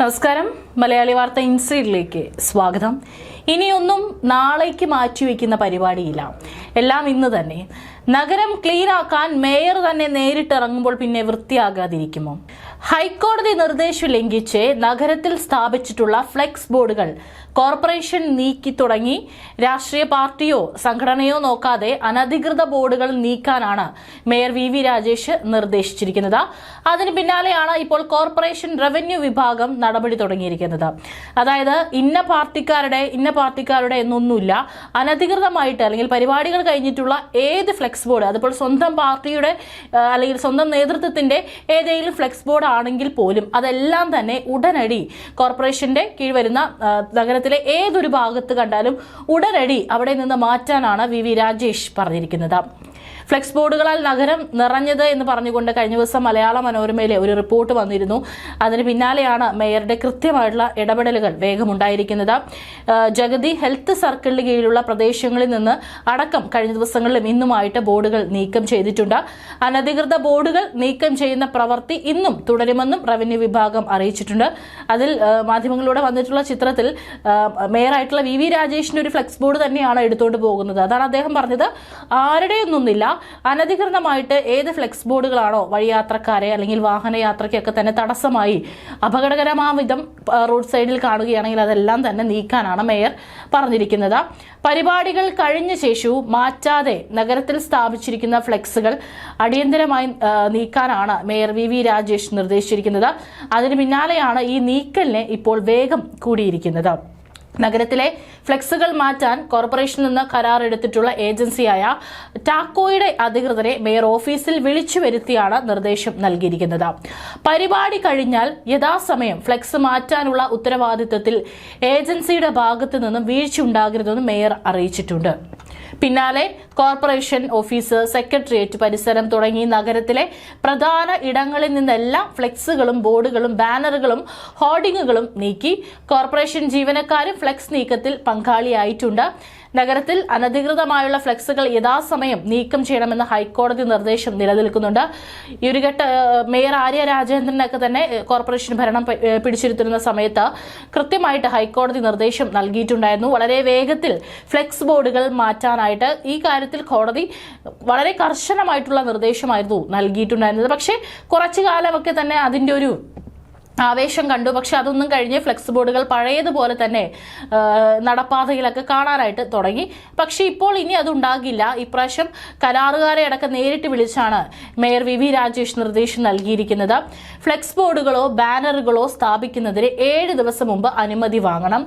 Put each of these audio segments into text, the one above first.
നമസ്കാരം. മലയാളി വാർത്ത ഇൻസൈഡിലേക്ക് സ്വാഗതം. ഇനിയൊന്നും നാളേക്ക് മാറ്റിവെക്കുന്ന പരിപാടിയില്ല. എല്ലാം ഇന്ന് തന്നെ. നഗരം ക്ലീനാക്കാൻ മേയർ തന്നെ നേരിട്ടിറങ്ങുമ്പോൾ പിന്നെ വൃത്തിയാകാതിരിക്കുമോ? ഹൈക്കോടതി നിർദ്ദേശം ലംഘിച്ച് നഗരത്തിൽ സ്ഥാപിച്ചിട്ടുള്ള ഫ്ലെക്സ് ബോർഡുകൾ കോർപ്പറേഷൻ നീക്കി തുടങ്ങി. രാഷ്ട്രീയ പാർട്ടിയോ സംഘടനയോ നോക്കാതെ അനധികൃത ബോർഡുകൾ നീക്കാനാണ് മേയർ വി വി രാജേഷ് നിർദ്ദേശിച്ചിരിക്കുന്നത്. അതിന് പിന്നാലെയാണ് ഇപ്പോൾ കോർപ്പറേഷൻ റവന്യൂ വിഭാഗം നടപടി തുടങ്ങിയിരിക്കുന്നത്. അതായത് ഇന്ന പാർട്ടിക്കാരുടെ ഇന്ന പാർട്ടിക്കാരുടെ എന്നൊന്നുമില്ല. അനധികൃതമായിട്ട് അല്ലെങ്കിൽ പരിപാടികൾ കഴിഞ്ഞിട്ടുള്ള ഏത് ഫ്ലെക്സ് ബോർഡ് അതിപ്പോൾ സ്വന്തം പാർട്ടിയുടെ അല്ലെങ്കിൽ സ്വന്തം നേതൃത്വത്തിന്റെ ഏതെങ്കിലും ഫ്ലെക്സ് ബോർഡ് ആണെങ്കിൽ പോലും അതെല്ലാം തന്നെ ഉടനടി കോർപ്പറേഷന്റെ കീഴ് വരുന്ന നഗരത്തിലെ ഏതൊരു ഭാഗത്ത് കണ്ടാലും ഉടനടി അവിടെ നിന്ന് മാറ്റാനാണ് വി വി രാജേഷ് പറഞ്ഞിരിക്കുന്നത്. ഫ്ലെക്സ് ബോർഡുകളാൽ നഗരം നിറഞ്ഞത് എന്ന് പറഞ്ഞുകൊണ്ട് കഴിഞ്ഞ ദിവസം മലയാള മനോരമയിലെ ഒരു റിപ്പോർട്ട് വന്നിരുന്നു. അതിന് പിന്നാലെയാണ് മേയറുടെ കൃത്യമായിട്ടുള്ള ഇടപെടലുകൾ വേഗമുണ്ടായിരിക്കുന്നത്. ജഗതി ഹെൽത്ത് സർക്കിളിന് കീഴിലുള്ള പ്രദേശങ്ങളിൽ നിന്ന് അടക്കം കഴിഞ്ഞ ദിവസങ്ങളിലും ഇന്നുമായിട്ട് ബോർഡുകൾ നീക്കം ചെയ്തിട്ടുണ്ട്. അനധികൃത ബോർഡുകൾ നീക്കം ചെയ്യുന്ന പ്രവൃത്തി ഇന്നും തുടരുമെന്നും റവന്യൂ വിഭാഗം അറിയിച്ചിട്ടുണ്ട്. അതിൽ മാധ്യമങ്ങളിലൂടെ വന്നിട്ടുള്ള ചിത്രത്തിൽ മേയറായിട്ടുള്ള വി വി രാജേഷിന്റെ ഒരു ഫ്ലെക്സ് ബോർഡ് തന്നെയാണ് എടുത്തുകൊണ്ട് പോകുന്നത്. അതാണ് അദ്ദേഹം പറഞ്ഞത്. ആരുടെയൊന്നൊന്നില്ല അനധികൃതമായിട്ട് ഏത് ഫ്ലെക്സ് ബോർഡുകളാണോ വഴിയാത്രക്കാരെ അല്ലെങ്കിൽ വാഹനയാത്രയ്ക്കൊക്കെ തന്നെ തടസ്സമായി അപകടകരമായ വിധം റോഡ് സൈഡിൽ കാണുകയാണെങ്കിൽ അതെല്ലാം തന്നെ നീക്കാനാണ് മേയർ പറഞ്ഞിരിക്കുന്നത്. പരിപാടികൾ കഴിഞ്ഞ ശേഷവും മാറ്റാതെ നഗരത്തിൽ സ്ഥാപിച്ചിരിക്കുന്ന ഫ്ലെക്സുകൾ അടിയന്തരമായി നീക്കാനാണ് മേയർ വി വി രാജേഷ് നിർദ്ദേശിച്ചിരിക്കുന്നത്. അതിന് പിന്നാലെയാണ് ഈ നീക്കലിന് ഇപ്പോൾ വേഗം കൂടിയിരിക്കുന്നത്. നഗരത്തിലെ ഫ്ലെക്സുകൾ മാറ്റാൻ കോർപ്പറേഷനിൽ നിന്ന് കരാർ എടുത്തിട്ടുള്ള ഏജൻസിയായ ടാക്കോയുടെ അധികൃതരെ മേയർ ഓഫീസിൽ വിളിച്ചു വരുത്തിയാണ് നിർദ്ദേശം നൽകിയിരിക്കുന്നത്. പരിപാടി കഴിഞ്ഞാൽ യഥാസമയം ഫ്ലെക്സ് മാറ്റാനുള്ള ഉത്തരവാദിത്തത്തിൽ ഏജൻസിയുടെ ഭാഗത്തു നിന്നും വീഴ്ച ഉണ്ടാകരുതെന്നും മേയർ അറിയിച്ചിട്ടുണ്ട്. പിന്നാലെ കോർപ്പറേഷൻ ഓഫീസ് സെക്രട്ടേറിയറ്റ് പരിസരം തുടങ്ങി നഗരത്തിലെ പ്രധാന ഇടങ്ങളിൽ നിന്നെല്ലാം ഫ്ലെക്സുകളും ബോർഡുകളും ബാനറുകളും ഹോർഡിങ്ങുകളും നീക്കി. കോർപ്പറേഷൻ ജീവനക്കാരും ഫ്ലെക്സ് നീക്കത്തിൽ പങ്കാളിയായിട്ടുണ്ട്. നഗരത്തിൽ അനധികൃതമായുള്ള ഫ്ലെക്സുകൾ യഥാസമയം നീക്കം ചെയ്യണമെന്ന ഹൈക്കോടതി നിർദ്ദേശം നിലനിൽക്കുന്നുണ്ട്. ഘട്ട മേയർ ആര്യ രാജേന്ദ്രനൊക്കെ തന്നെ കോർപ്പറേഷൻ ഭരണം പിടിച്ചിരുത്തുന്ന സമയത്ത് കൃത്യമായിട്ട് ഹൈക്കോടതി നിർദ്ദേശം നൽകിയിട്ടുണ്ടായിരുന്നു. വളരെ വേഗത്തിൽ ഫ്ലെക്സ് ബോർഡുകൾ മാറ്റാനായിട്ട് ഈ കാര്യത്തിൽ കോടതി വളരെ കർശനമായിട്ടുള്ള നിർദ്ദേശമായിരുന്നു നൽകിയിട്ടുണ്ടായിരുന്നത്. പക്ഷേ കുറച്ചു കാലമൊക്കെ തന്നെ അതിന്റെ ഒരു ആവേശം കണ്ടു. പക്ഷെ അതൊന്നും കഴിഞ്ഞ് ഫ്ലെക്സ് ബോർഡുകൾ പഴയതുപോലെ തന്നെ നടപ്പാതയിലൊക്കെ കാണാനായിട്ട് തുടങ്ങി. പക്ഷെ ഇപ്പോൾ ഇനി അതുണ്ടാകില്ല. ഇപ്രാവശ്യം കരാറുകാരെ അടക്കം നേരിട്ട് വിളിച്ചാണ് മേയർ വി വി രാജേഷ് നിർദ്ദേശം നൽകിയിരിക്കുന്നത്. ഫ്ലെക്സ് ബോർഡുകളോ ബാനറുകളോ സ്ഥാപിക്കുന്നതിന് ഏഴ് ദിവസം മുമ്പ് അനുമതി വാങ്ങണം.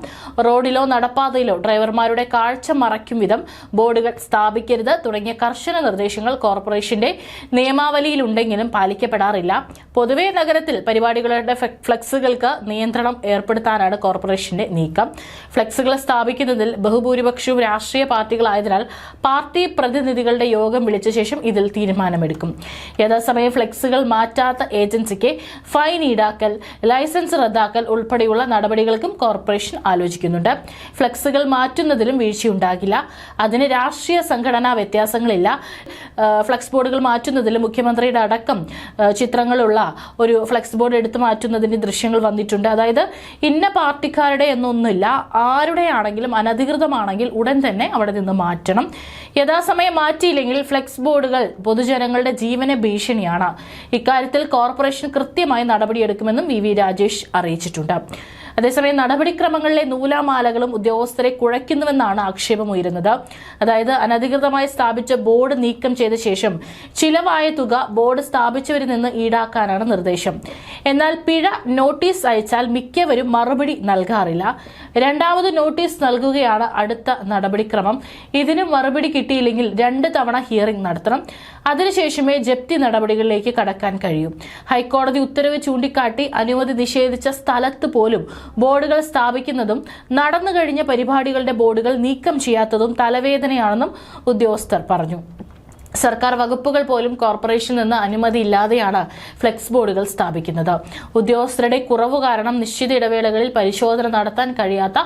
റോഡിലോ നടപ്പാതയിലോ ഡ്രൈവർമാരുടെ കാഴ്ച മറയ്ക്കും വിധം ബോർഡുകൾ സ്ഥാപിക്കരുത് തുടങ്ങിയ കർശന നിർദ്ദേശങ്ങൾ കോർപ്പറേഷന്റെ നിയമാവലിയിലുണ്ടെങ്കിലും പാലിക്കപ്പെടാറില്ല. പൊതുവെ നഗരത്തിൽ പരിപാടികളുടെ ഫ്ലെക്സുകൾക്ക് നിയന്ത്രണം ഏർപ്പെടുത്താനാണ് കോർപ്പറേഷന്റെ നീക്കം. ഫ്ലക്സുകളെ സ്ഥാപിക്കുന്നതിൽ ബഹുഭൂരിപക്ഷവും രാഷ്ട്രീയ പാർട്ടികളായതിനാൽ പാർട്ടി പ്രതിനിധികളുടെ യോഗം വിളിച്ച ശേഷം ഇതിൽ തീരുമാനമെടുക്കും. യഥാസമയം ഫ്ലക്സുകൾ മാറ്റാത്ത ഏജൻസിക്ക് ഫൈൻ ഈടാക്കൽ ലൈസൻസ് റദ്ദാക്കൽ ഉൾപ്പെടെയുള്ള നടപടികൾക്കും കോർപ്പറേഷൻ ആലോചിക്കുന്നുണ്ട്. ഫ്ലക്സുകൾ മാറ്റുന്നതിലും വീഴ്ചയുണ്ടാകില്ല. അതിന് രാഷ്ട്രീയ സംഘടനാ വ്യത്യാസങ്ങളില്ല. ഫ്ലക്സ് ബോർഡുകൾ മാറ്റുന്നതിൽ മുഖ്യമന്ത്രിയുടെ അടക്കം ചിത്രങ്ങളുള്ള ഒരു ഫ്ലക്സ് ബോർഡ് എടുത്തു മാറ്റുന്നതിന്റെ ദൃശ്യങ്ങൾ വന്നിട്ടുണ്ട്. അതായത് ഇന്ന പാർട്ടിക്കാരുടെ എന്നൊന്നുമില്ല. ആരുടെ ആണെങ്കിലും അനധികൃതമാണെങ്കിൽ ഉടൻ തന്നെ അവിടെ നിന്ന് മാറ്റണം. യഥാസമയം മാറ്റിയില്ലെങ്കിൽ ഫ്ലെക്സ് ബോർഡുകൾ പൊതുജനങ്ങളുടെ ജീവന ഭീഷണിയാണ്. ഇക്കാര്യത്തിൽ കോർപ്പറേഷൻ കൃത്യമായി നടപടിയെടുക്കുമെന്നും വി വി രാജേഷ് അറിയിച്ചിട്ടുണ്ട്. അതേസമയം നടപടിക്രമങ്ങളിലെ നൂലാമാലകളും ഉദ്യോഗസ്ഥരെ കുഴയ്ക്കുന്നുവെന്നാണ് ആക്ഷേപം ഉയരുന്നത് അതായത് അനധികൃതമായി സ്ഥാപിച്ച ബോർഡ് നീക്കം ചെയ്ത ശേഷം ചിലവായ തുക ബോർഡ് സ്ഥാപിച്ചവരിൽ നിന്ന് ഈടാക്കാനാണ് നിർദ്ദേശം. എന്നാൽ പിഴ നോട്ടീസ് അയച്ചാൽ മിക്കവരും മറുപടി നൽകാറില്ല. രണ്ടാമത് നോട്ടീസ് നൽകുകയാണ് അടുത്ത നടപടിക്രമം. ഇതിന് മറുപടി കിട്ടിയില്ലെങ്കിൽ രണ്ട് തവണ ഹിയറിംഗ് നടത്തണം. അതിനുശേഷമേ ജപ്തി നടപടികളിലേക്ക് കടക്കാൻ കഴിയൂ. ഹൈക്കോടതി ഉത്തരവ് ചൂണ്ടിക്കാട്ടി അനുമതി നിഷേധിച്ച സ്ഥലത്ത് പോലും ബോർഡുകൾ സ്ഥാപിക്കുന്നതും നടന്നു കഴിഞ്ഞ പരിപാടികളുടെ ബോർഡുകൾ നീക്കം ചെയ്യാത്തതും തലവേദനയാണെന്നും ഉദ്യോഗസ്ഥർ പറഞ്ഞു സർക്കാർ വകുപ്പുകൾ പോലും കോർപ്പറേഷനിൽ നിന്ന് അനുമതി ഇല്ലാതെയാണ് ഫ്ലെക്സ് ബോർഡുകൾ സ്ഥാപിക്കുന്നത്. ഉദ്യോഗസ്ഥരുടെ കുറവ് കാരണം നിശ്ചിത ഇടവേളകളിൽ പരിശോധന നടത്താൻ കഴിയാത്ത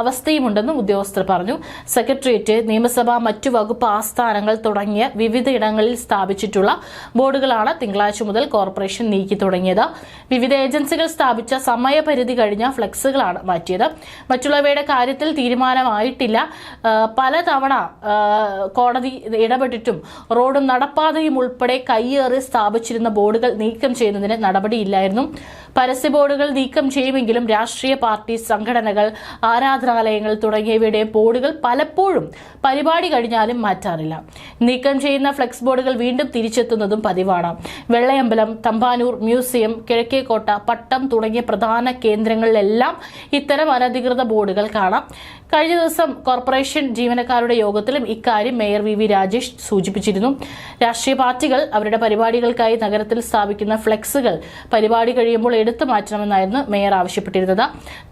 അവസ്ഥയുമുണ്ടെന്നും ഉദ്യോഗസ്ഥർ പറഞ്ഞു. സെക്രട്ടേറിയറ്റ് നിയമസഭ മറ്റു വകുപ്പ് ആസ്ഥാനങ്ങൾ തുടങ്ങിയ വിവിധ ഇടങ്ങളിൽ സ്ഥാപിച്ചിട്ടുള്ള ബോർഡുകളാണ് തിങ്കളാഴ്ച മുതൽ കോർപ്പറേഷൻ നീക്കി തുടങ്ങിയത്. വിവിധ ഏജൻസികൾ സ്ഥാപിച്ച സമയപരിധി കഴിഞ്ഞ ഫ്ലെക്സുകളാണ് മാറ്റിയത്. മറ്റുള്ളവയുടെ കാര്യത്തിൽ തീരുമാനമായിട്ടില്ല. പലതവണ കോടതി ഇടപെട്ടിട്ടും റോഡും നടപ്പാതയും ഉൾപ്പെടെ കയ്യേറി സ്ഥാപിച്ചിരുന്ന ബോർഡുകൾ നീക്കം ചെയ്യുന്നതിന് നടപടിയില്ലായിരുന്നു. പരസ്യ ബോർഡുകൾ നീക്കം ചെയ്യുമെങ്കിലും രാഷ്ട്രീയ പാർട്ടി സംഘടനകൾ ആരാധനാലയങ്ങൾ തുടങ്ങിയവയുടെ ബോർഡുകൾ പലപ്പോഴും പരിപാടി കഴിഞ്ഞാലും മാറ്റാറില്ല. നീക്കം ചെയ്യുന്ന ഫ്ലെക്സ് ബോർഡുകൾ വീണ്ടും തിരിച്ചെത്തുന്നതും പതിവാണ്. വെള്ളയമ്പലം തമ്പാനൂർ മ്യൂസിയം കിഴക്കേക്കോട്ട പട്ടം തുടങ്ങിയ പ്രധാന കേന്ദ്രങ്ങളിലെല്ലാം ഇത്തരം അനധികൃത ബോർഡുകൾ കാണാം. കഴിഞ്ഞ ദിവസം കോർപ്പറേഷൻ ജീവനക്കാരുടെ യോഗത്തിലും ഇക്കാര്യം മേയർ വി വി രാജേഷ് സൂചിപ്പിച്ചിരുന്നു. രാഷ്ട്രീയ പാർട്ടികൾ അവരുടെ പരിപാടികൾക്കായി നഗരത്തിൽ സ്ഥാപിക്കുന്ന ഫ്ലെക്സുകൾ പരിപാടി കഴിയുമ്പോൾ എടുത്തു മാറ്റണമെന്നായിരുന്നു മേയർ ആവശ്യപ്പെട്ടിരുന്നത്.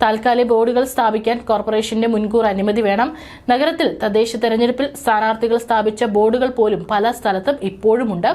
താൽക്കാലിക ബോർഡുകൾ സ്ഥാപിക്കാൻ കോർപ്പറേഷന്റെ മുൻകൂർ അനുമതി വേണം. നഗരത്തിൽ തദ്ദേശ തെരഞ്ഞെടുപ്പിൽ സ്ഥാനാർത്ഥികൾ സ്ഥാപിച്ച ബോർഡുകൾ പോലും പല സ്ഥലത്തും ഇപ്പോഴുമുണ്ട്.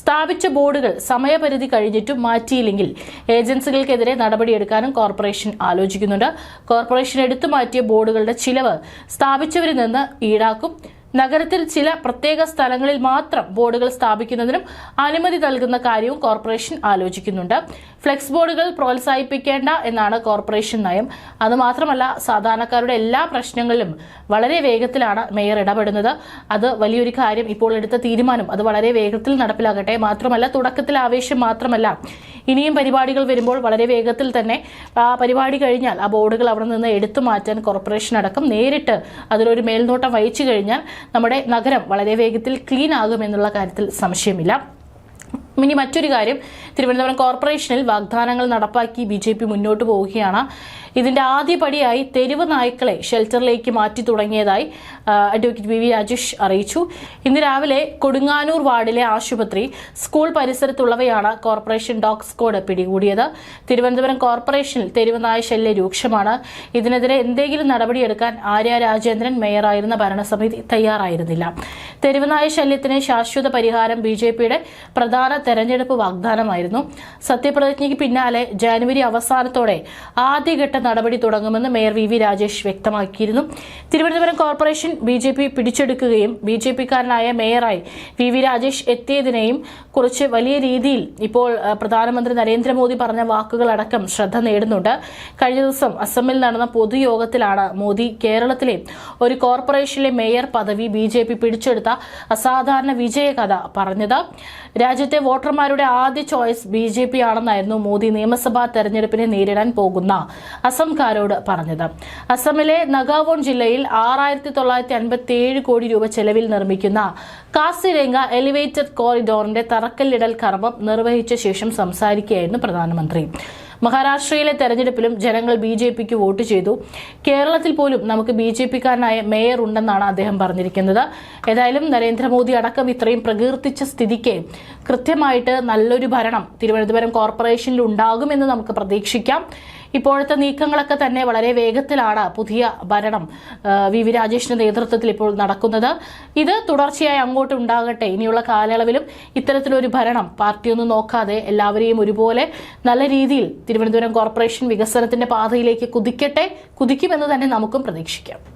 സ്ഥാപിച്ച ബോർഡുകൾ സമയപരിധി കഴിഞ്ഞിട്ടും മാറ്റിയില്ലെങ്കിൽ ഏജൻസികൾക്കെതിരെ നടപടിയെടുക്കാനും കോർപ്പറേഷൻ ആലോചിക്കുന്നുണ്ട്. കോർപ്പറേഷൻ എടുത്തു മാറ്റിയ ബോർഡുകളുടെ ചിലവ് സ്ഥാപിച്ചവരിൽ നിന്ന് ഈടാക്കും. നഗരത്തിൽ ചില പ്രത്യേക സ്ഥലങ്ങളിൽ മാത്രം ബോർഡുകൾ സ്ഥാപിക്കുന്നതിനും അനുമതി നൽകുന്ന കാര്യവും കോർപ്പറേഷൻ ആലോചിക്കുന്നുണ്ട്. ഫ്ലെക്സ് ബോർഡുകൾ പ്രോത്സാഹിപ്പിക്കേണ്ട എന്നാണ് കോർപ്പറേഷൻ നയം. അതുമാത്രമല്ല സാധാരണക്കാരുടെ എല്ലാ പ്രശ്നങ്ങളിലും വളരെ വേഗത്തിലാണ് മേയർ ഇടപെടുന്നത്. അത് വലിയൊരു കാര്യം ഇപ്പോൾ എടുത്ത തീരുമാനം. അത് വളരെ വേഗത്തിൽ നടപ്പിലാകട്ടെ. മാത്രമല്ല തുടക്കത്തിൽ ആവേശം മാത്രമല്ല ഇനിയും പരിപാടികൾ വരുമ്പോൾ വളരെ വേഗത്തിൽ തന്നെ പരിപാടി കഴിഞ്ഞാൽ ആ ബോർഡുകൾ അവിടെ നിന്ന് എടുത്തു മാറ്റാൻ കോർപ്പറേഷൻ അടക്കം നേരിട്ട് അതിലൊരു മേൽനോട്ടം വഹിച്ചു കഴിഞ്ഞാൽ നമ്മുടെ നഗരം വളരെ വേഗത്തിൽ ക്ലീൻ ആകുമെന്നുള്ള കാര്യത്തിൽ സംശയമില്ല. ഇനി മറ്റൊരു കാര്യം തിരുവനന്തപുരം കോർപ്പറേഷനിൽ വാഗ്ദാനങ്ങൾ നടപ്പാക്കി ബി മുന്നോട്ട് പോവുകയാണ്. ഇതിന്റെ ആദ്യപടിയായി തെരുവ് നായ്ക്കളെ ഷെൽട്ടറിലേക്ക് മാറ്റി തുടങ്ങിയതായി അഡ്വക്കേറ്റ് വി വി രാജേഷ് അറിയിച്ചു. ഇന്ന് രാവിലെ കൊടുങ്ങാനൂർ വാർഡിലെ ആശുപത്രി സ്കൂൾ പരിസരത്തുള്ളവയാണ് കോർപ്പറേഷൻ ഡോഗ് സ്ക്വാഡ് പിടികൂടിയത്. തിരുവനന്തപുരം കോർപ്പറേഷനിൽ തെരുവ് നായ ശല്യം രൂക്ഷമാണ്. ഇതിനെതിരെ എന്തെങ്കിലും നടപടിയെടുക്കാൻ ആര്യ രാജേന്ദ്രൻ മേയറായിരുന്ന ഭരണസമിതി തയ്യാറായിരുന്നില്ല. തെരുവുനായ ശല്യത്തിന് ശാശ്വത പരിഹാരം ബി ജെ പിയുടെ പ്രധാന തെരഞ്ഞെടുപ്പ് വാഗ്ദാനമായിരുന്നു. സത്യപ്രതിജ്ഞയ്ക്ക് പിന്നാലെ ജാനുവരി അവസാനത്തോടെ ആദ്യഘട്ട നടപടി തുടങ്ങുമെന്ന് മേയർ വി വി രാജേഷ് വ്യക്തമാക്കിയിരുന്നു. Thiruvananthapuram corporation B J P പിടിച്ചെടുക്കുകയും ബി ജെ പിക്കാരനായ മേയറായി വി വി രാജേഷ് എത്തിയതിനെയും കുറിച്ച് വലിയ രീതിയിൽ ഇപ്പോൾ പ്രധാനമന്ത്രി നരേന്ദ്രമോദി പറഞ്ഞ വാക്കുകളടക്കം ശ്രദ്ധ നേടുന്നുണ്ട്. കഴിഞ്ഞ ദിവസം അസമിൽ നടന്ന പൊതുയോഗത്തിലാണ് മോദി കേരളത്തിലെ ഒരു കോർപ്പറേഷനിലെ മേയർ പദവി ബി ജെ പി പിടിച്ചെടുത്ത അസാധാരണ വിജയകഥ പറഞ്ഞത്. രാജ്യത്തെ വോട്ടർമാരുടെ ആദ്യ ചോയ്സ് ബി ജെ പി ആണെന്നായിരുന്നു മോദി നിയമസഭാ തെരഞ്ഞെടുപ്പിനെ നേരിടാൻ പോകുന്ന അസംകാരോട് പറഞ്ഞത്. അസമിലെ നഗാവോൺ ജില്ലയിൽ ആറായിരത്തി തൊള്ളായിരത്തി അൻപത്തി ഏഴ് കോടി രൂപ ചെലവിൽ നിർമ്മിക്കുന്ന കാസിരംഗ എലിവേറ്റഡ് കോറിഡോറിന്റെ തറക്കല്ലിടൽ കർമ്മം നിർവഹിച്ച ശേഷം സംസാരിക്കുകയായിരുന്നു പ്രധാനമന്ത്രി. മഹാരാഷ്ട്രയിലെ തെരഞ്ഞെടുപ്പിലും ജനങ്ങൾ ബി ജെ പിക്ക് വോട്ട് ചെയ്തു. കേരളത്തിൽ പോലും നമുക്ക് ബി ജെ പിക്കാരനായ മേയർ ഉണ്ടെന്നാണ് അദ്ദേഹം പറഞ്ഞിരിക്കുന്നത്. ഏതായാലും നരേന്ദ്രമോദി അടക്കം ഇത്രയും പ്രകീർത്തിച്ച സ്ഥിതിക്ക് കൃത്യമായിട്ട് നല്ലൊരു ഭരണം തിരുവനന്തപുരം കോർപ്പറേഷനിൽ ഉണ്ടാകുമെന്ന് നമുക്ക് പ്രതീക്ഷിക്കാം. ഇപ്പോഴത്തെ നീക്കങ്ങളൊക്കെ തന്നെ വളരെ വേഗത്തിലാണ് പുതിയ ഭരണം വി വി രാജേഷിന്റെ നേതൃത്വത്തിൽ ഇപ്പോൾ നടക്കുന്നത്. ഇത് തുടർച്ചയായി അങ്ങോട്ട് ഉണ്ടാകട്ടെ. ഇനിയുള്ള കാലയളവിലും ഇത്തരത്തിലൊരു ഭരണം പാർട്ടിയൊന്നും നോക്കാതെ എല്ലാവരെയും ഒരുപോലെ നല്ല രീതിയിൽ തിരുവനന്തപുരം കോർപ്പറേഷൻ വികസനത്തിന്റെ പാതയിലേക്ക് കുതിക്കട്ടെ കുതിക്കുമെന്ന് തന്നെ നമുക്കും പ്രതീക്ഷിക്കാം.